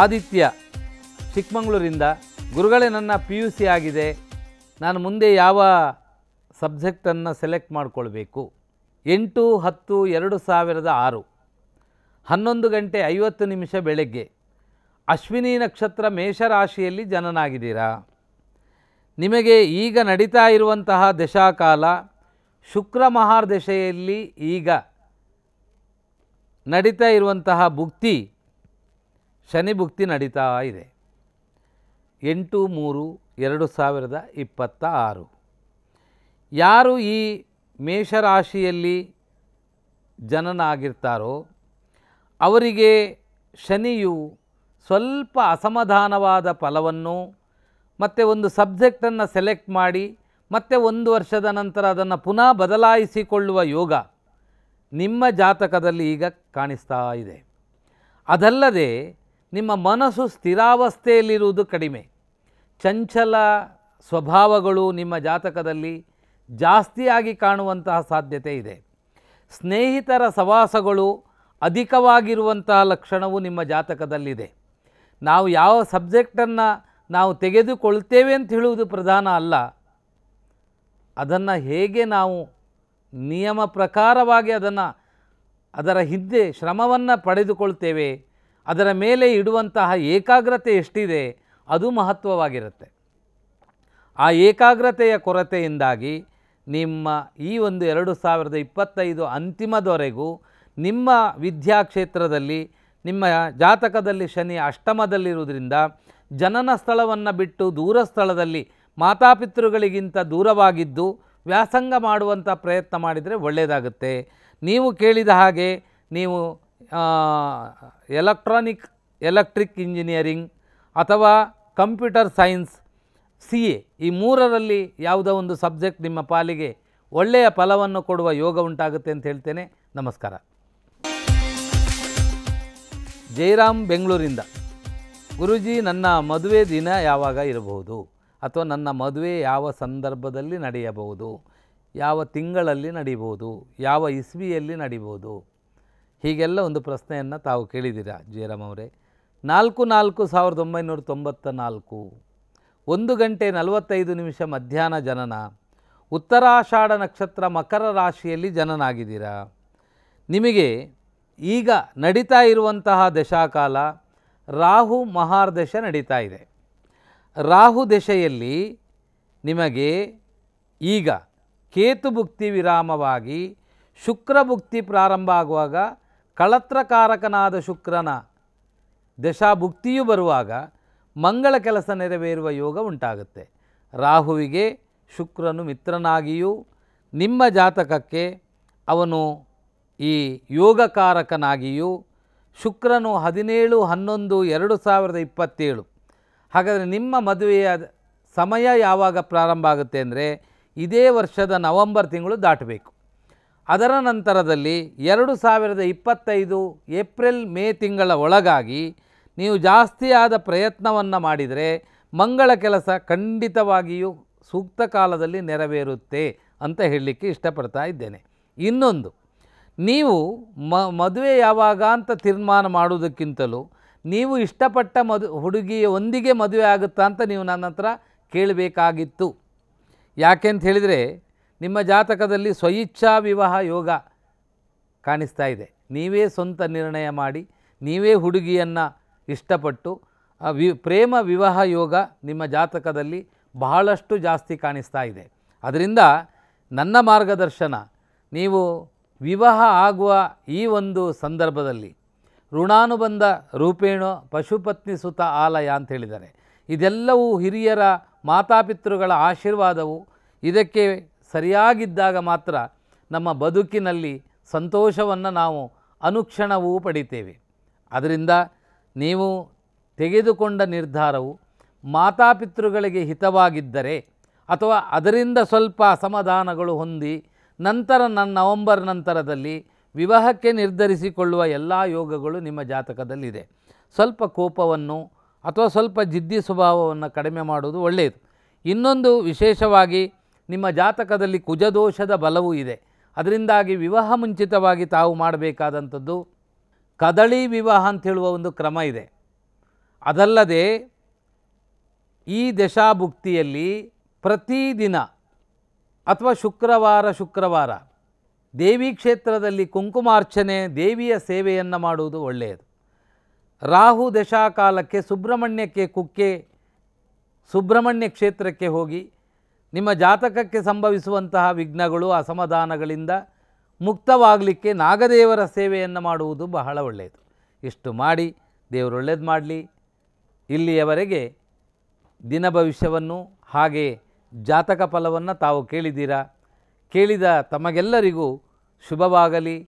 ಆದಿತ್ಯ ಚಿಕ್ಕಮಗಳೂರಿಂದ, ಗುರುಗಳೇ ನನ್ನ P U C ಆಗಿದೆ, ನಾನು ಮುಂದೆ ಯಾವ ಸಬ್ಜೆಕ್ಟನ್ನು ಸೆಲೆಕ್ಟ್ ಮಾಡಿಕೊಳ್ಬೇಕು? ಎಂಟು, ಹತ್ತು, ಎರಡು ಸಾವಿರದ ಆರು. ಹನ್ನೊಂದು ಗಂಟೆ ಐವತ್ತು ನಿಮಿಷ ಬೆಳಗ್ಗೆ. ಅಶ್ವಿನಿ ನಕ್ಷತ್ರ ಮೇಷರಾಶಿಯಲ್ಲಿ ಜನನಾಗಿದ್ದೀರಾ? ನಿಮಗೆ ಈಗ ನಡೀತಾ ಇರುವಂತಹ ದಶಾಕಾಲ, ಶುಕ್ರ ಮಹಾರ್ದಶೆಯಲ್ಲಿ ಈಗ ನಡೀತಾ ಇರುವಂತಹ ಭುಕ್ತಿ ಶನಿ ಭುಕ್ತಿ ನಡೀತಾ ಇದೆ. ಎಂಟು ಮೂರು ಎರಡು ಸಾವಿರದ ಇಪ್ಪತ್ತ ಆರು. ಯಾರು ಈ ಮೇಷರಾಶಿಯಲ್ಲಿ ಜನನಾಗಿರ್ತಾರೋ ಅವರಿಗೆ ಶನಿಯು ಸ್ವಲ್ಪ ಅಸಮಾಧಾನವಾದ ಫಲವನ್ನು ಮತ್ತು ಒಂದು ಸಬ್ಜೆಕ್ಟನ್ನು ಸೆಲೆಕ್ಟ್ ಮಾಡಿ ಮತ್ತೆ ಒಂದು ವರ್ಷದ ನಂತರ ಅದನ್ನು ಪುನಃ ಬದಲಾಯಿಸಿಕೊಳ್ಳುವ ಯೋಗ ನಿಮ್ಮ ಜಾತಕದಲ್ಲಿ ಈಗ ಕಾಣಿಸ್ತಾ ಇದೆ. ಅದಲ್ಲದೆ ನಿಮ್ಮ ಮನಸ್ಸು ಸ್ಥಿರಾವಸ್ಥೆಯಲ್ಲಿರುವುದು ಕಡಿಮೆ. ಚಂಚಲ ಸ್ವಭಾವಗಳು ನಿಮ್ಮ ಜಾತಕದಲ್ಲಿ ಜಾಸ್ತಿಯಾಗಿ ಕಾಣುವಂತಹ ಸಾಧ್ಯತೆ ಇದೆ. ಸ್ನೇಹಿತರ ಸವಾಸಗಳು ಅಧಿಕವಾಗಿರುವಂತಹ ಲಕ್ಷಣವು ನಿಮ್ಮ ಜಾತಕದಲ್ಲಿದೆ. ನಾವು ಯಾವ ಸಬ್ಜೆಕ್ಟನ್ನು ನಾವು ತೆಗೆದುಕೊಳ್ತೇವೆ ಅಂತ ಹೇಳುವುದು ಪ್ರಧಾನ ಅಲ್ಲ. ಅದನ್ನು ಹೇಗೆ ನಾವು ನಿಯಮ ಪ್ರಕಾರವಾಗಿ ಅದನ್ನು ಅದರ ಹಿಂದೆ ಶ್ರಮವನ್ನು ಪಡೆದುಕೊಳ್ತೇವೆ ಅದರ ಮೇಲೆ ಇಡುವಂತಹ ಏಕಾಗ್ರತೆ ಎಷ್ಟಿದೆ, ಅದು ಮಹತ್ವವಾಗಿರುತ್ತೆ. ಆ ಏಕಾಗ್ರತೆಯ ಕೊರತೆಯಿಂದಾಗಿ ನಿಮ್ಮ ಈ ಒಂದು ಎರಡು ಸಾವಿರದ ಇಪ್ಪತ್ತೈದು ಅಂತಿಮದವರೆಗೂ ನಿಮ್ಮ ವಿದ್ಯಾಕ್ಷೇತ್ರದಲ್ಲಿ, ನಿಮ್ಮ ಜಾತಕದಲ್ಲಿ ಶನಿ ಅಷ್ಟಮದಲ್ಲಿರುವುದರಿಂದ ಜನನ ಸ್ಥಳವನ್ನು ಬಿಟ್ಟು ದೂರ ಸ್ಥಳದಲ್ಲಿ ಮಾತಾಪಿತೃಗಳಿಗಿಂತ ದೂರವಾಗಿದ್ದು ವ್ಯಾಸಂಗ ಮಾಡುವಂಥ ಪ್ರಯತ್ನ ಮಾಡಿದರೆ ಒಳ್ಳೆಯದಾಗುತ್ತೆ ನೀವು ಕೇಳಿದ ಹಾಗೆ ನೀವು ಎಲೆಕ್ಟ್ರಾನಿಕ್ ಎಲೆಕ್ಟ್ರಿಕ್ ಇಂಜಿನಿಯರಿಂಗ್ ಅಥವಾ ಕಂಪ್ಯೂಟರ್ ಸೈನ್ಸ್ ಸಿ ಎ ಈ ಮೂರರಲ್ಲಿ ಯಾವುದೋ ಒಂದು ಸಬ್ಜೆಕ್ಟ್ ನಿಮ್ಮ ಪಾಲಿಗೆ ಒಳ್ಳೆಯ ಫಲವನ್ನು ಕೊಡುವ ಯೋಗ ಉಂಟಾಗುತ್ತೆ ಅಂತ ಹೇಳ್ತೇನೆ. ನಮಸ್ಕಾರ. ಜಯರಾಮ್ ಬೆಂಗಳೂರಿಂದ. ಗುರುಜಿ, ನನ್ನ ಮದುವೆ ದಿನ ಯಾವಾಗ ಇರಬಹುದು? ಅಥವಾ ನನ್ನ ಮದುವೆ ಯಾವ ಸಂದರ್ಭದಲ್ಲಿ ನಡೆಯಬಹುದು? ಯಾವ ತಿಂಗಳಲ್ಲಿ ನಡೀಬೋದು ಯಾವ ಇಸ್ವಿಯಲ್ಲಿ ನಡೀಬೋದು ಹೀಗೆಲ್ಲ ಒಂದು ಪ್ರಶ್ನೆಯನ್ನು ತಾವು ಕೇಳಿದ್ದೀರಾ ಜಯರಾಮ್ ಅವರೇ? ನಾಲ್ಕು ನಾಲ್ಕು ಸಾವಿರದ ಒಂಬೈನೂರ ತೊಂಬತ್ತ ನಾಲ್ಕು. ಒಂದು ಗಂಟೆ ನಲವತ್ತೈದು ನಿಮಿಷ ಮಧ್ಯಾಹ್ನ ಜನನ. ಉತ್ತರಾಷಾಢ ನಕ್ಷತ್ರ ಮಕರ ರಾಶಿಯಲ್ಲಿ ಜನನಾಗಿದ್ದೀರಾ? ನಿಮಗೆ ಈಗ ನಡೀತಾ ಇರುವಂತಹ ದಶಾಕಾಲ ರಾಹು ಮಹಾರ್ದಶ ನಡೀತಾ ಇದೆ. ರಾಹು ದಶೆಯಲ್ಲಿ ನಿಮಗೆ ಈಗ ಕೇತು ಭುಕ್ತಿ ವಿರಾಮವಾಗಿ ಶುಕ್ರ ಭುಕ್ತಿ ಪ್ರಾರಂಭ ಆಗುವಾಗ ಕಳತ್ರಕಾರಕನಾದ ಶುಕ್ರನ ದಶಾಭುಕ್ತಿಯು ಬರುವಾಗ ಮಂಗಳ ಕೆಲಸ ನೆರವೇರುವ ಯೋಗ ಉಂಟಾಗುತ್ತೆ. ರಾಹುವಿಗೆ ಶುಕ್ರನು ಮಿತ್ರನಾಗಿಯೂ ನಿಮ್ಮ ಜಾತಕಕ್ಕೆ ಅವನು ಈ ಯೋಗಕಾರಕನಾಗಿಯೂ ಶುಕ್ರನು ಹದಿನೇಳು, ಹನ್ನೊಂದು, ಎರಡು ಸಾವಿರದ ಇಪ್ಪತ್ತೇಳು. ಹಾಗಾದರೆ ನಿಮ್ಮ ಮದುವೆಯ ಸಮಯ ಯಾವಾಗ ಪ್ರಾರಂಭ ಆಗುತ್ತೆ ಅಂದರೆ ಇದೇ ವರ್ಷದ ನವಂಬರ್ ತಿಂಗಳು ದಾಟಬೇಕು. ಅದರ ನಂತರದಲ್ಲಿ ಎರಡು ಸಾವಿರದ ಇಪ್ಪತ್ತೈದು ಏಪ್ರಿಲ್ ಮೇ ತಿಂಗಳ ಒಳಗಾಗಿ ನೀವು ಜಾಸ್ತಿಯಾದ ಪ್ರಯತ್ನವನ್ನು ಮಾಡಿದರೆ ಮಂಗಳ ಕೆಲಸ ಖಂಡಿತವಾಗಿಯೂ ಸೂಕ್ತ ಕಾಲದಲ್ಲಿ ನೆರವೇರುತ್ತೆ ಅಂತ ಹೇಳಲಿಕ್ಕೆ ಇಷ್ಟಪಡ್ತಾ ಇದ್ದೇನೆ. ಇನ್ನೊಂದು, ನೀವು ಮ, ಮದುವೆ ಯಾವಾಗ ಅಂತ ತೀರ್ಮಾನ ಮಾಡುವುದಕ್ಕಿಂತಲೂ ನೀವು ಇಷ್ಟಪಟ್ಟ ಮದು, ಹುಡುಗಿಯ ಒಂದಿಗೆ ಮದುವೆ ಆಗುತ್ತಾ ಅಂತ ನೀವು ನನ್ನ ಹತ್ರ ಕೇಳಬೇಕಾಗಿತ್ತು. ಯಾಕೆಂತ ಹೇಳಿದರೆ ನಿಮ್ಮ ಜಾತಕದಲ್ಲಿ ಸ್ವಇಚ್ಛಾ ವಿವಾಹ ಯೋಗ ಕಾಣಿಸ್ತಾ ಇದೆ. ನೀವೇ ಸ್ವಂತ ನಿರ್ಣಯ ಮಾಡಿ, ನೀವೇ ಹುಡುಗಿಯನ್ನು ಇಷ್ಟಪಟ್ಟು ವಿ, ಪ್ರೇಮ ವಿವಾಹ ಯೋಗ ನಿಮ್ಮ ಜಾತಕದಲ್ಲಿ ಬಹಳಷ್ಟು ಜಾಸ್ತಿ ಕಾಣಿಸ್ತಾ ಇದೆ. ಅದರಿಂದ ನನ್ನ ಮಾರ್ಗದರ್ಶನ, ನೀವು ವಿವಾಹ ಆಗುವ ಈ ಒಂದು ಸಂದರ್ಭದಲ್ಲಿ ಋಣಾನುಬಂಧ ರೂಪೇಣ ಪಶುಪತ್ನಿ ಸುತ ಆಲಯ ಅಂತ ಹೇಳಿದ್ದಾರೆ. ಇದೆಲ್ಲವೂ ಹಿರಿಯರ ಮಾತಾಪಿತೃಗಳ ಆಶೀರ್ವಾದವು. ಇದಕ್ಕೆ ಸರಿಯಾಗಿದ್ದಾಗ ಮಾತ್ರ ನಮ್ಮ ಬದುಕಿನಲ್ಲಿ ಸಂತೋಷವನ್ನು ನಾವು ಅನುಕ್ಷಣವೂ ಪಡಿತೇವೆ. ಅದರಿಂದ ನೀವು ತೆಗೆದುಕೊಂಡ ನಿರ್ಧಾರವು ಮಾತಾಪಿತೃಗಳಿಗೆ ಹಿತವಾಗಿದ್ದರೆ ಅಥವಾ ಅದರಿಂದ ಸ್ವಲ್ಪ ಅಸಮಾಧಾನಗಳು ಹೊಂದಿ ನಂತರ ನನ್ನ ನವಂಬರ್ ನಂತರದಲ್ಲಿ ವಿವಾಹಕ್ಕೆ ನಿರ್ಧರಿಸಿಕೊಳ್ಳುವ ಎಲ್ಲ ಯೋಗಗಳು ನಿಮ್ಮ ಜಾತಕದಲ್ಲಿದೆ. ಸ್ವಲ್ಪ ಕೋಪವನ್ನು ಅಥವಾ ಸ್ವಲ್ಪ ಜಿದ್ದಿ ಸ್ವಭಾವವನ್ನು ಕಡಿಮೆ ಮಾಡುವುದು ಒಳ್ಳೆಯದು. ಇನ್ನೊಂದು ವಿಶೇಷವಾಗಿ ನಿಮ್ಮ ಜಾತಕದಲ್ಲಿ ಕುಜದೋಷದ ಬಲವೂ ಇದೆ. ಅದರಿಂದಾಗಿ ವಿವಾಹ ಮುಂಚಿತವಾಗಿ ತಾವು ಮಾಡಬೇಕಾದಂಥದ್ದು ಕದಳಿ ವಿವಾಹ ಅಂತ ಹೇಳುವ ಒಂದು ಕ್ರಮ ಇದೆ. ಅದಲ್ಲದೆ ಈ ದಶಾಭುಕ್ತಿಯಲ್ಲಿ ಪ್ರತಿದಿನ ಅಥವಾ ಶುಕ್ರವಾರ ಶುಕ್ರವಾರ ದೇವಿ ಕ್ಷೇತ್ರದಲ್ಲಿ ಕುಂಕುಮಾರ್ಚನೆ, ದೇವಿಯ ಸೇವೆಯನ್ನು ಮಾಡುವುದು ಒಳ್ಳೆಯದು. ರಾಹು ದಶಾಕಾಲಕ್ಕೆ, ಸುಬ್ರಹ್ಮಣ್ಯಕ್ಕೆ ಕುಕ್ಕೆ, ಸುಬ್ರಹ್ಮಣ್ಯ ಕ್ಷೇತ್ರಕ್ಕೆ ಹೋಗಿ ನಿಮ್ಮ ಜಾತಕಕ್ಕೆ ಸಂಭವಿಸುವಂತಹ ವಿಘ್ನಗಳು, ಅಸಮಾಧಾನಗಳಿಂದ ಮುಕ್ತವಾಗಲಿಕ್ಕೆ ನಾಗದೇವರ ಸೇವೆಯನ್ನು ಮಾಡುವುದು ಬಹಳ ಒಳ್ಳೆಯದು. ಇಷ್ಟು ಮಾಡಿ, ದೇವರು ಒಳ್ಳೇದು ಮಾಡಲಿ. ಇಲ್ಲಿಯವರೆಗೆ ದಿನ ಭವಿಷ್ಯವನ್ನು ಹಾಗೆ ಜಾತಕ ಫಲವನ್ನು ತಾವು ಕೇಳಿದ್ದೀರಾ? ಕೇಳಿದ ತಮಗೆಲ್ಲರಿಗೂ ಶುಭವಾಗಲಿ.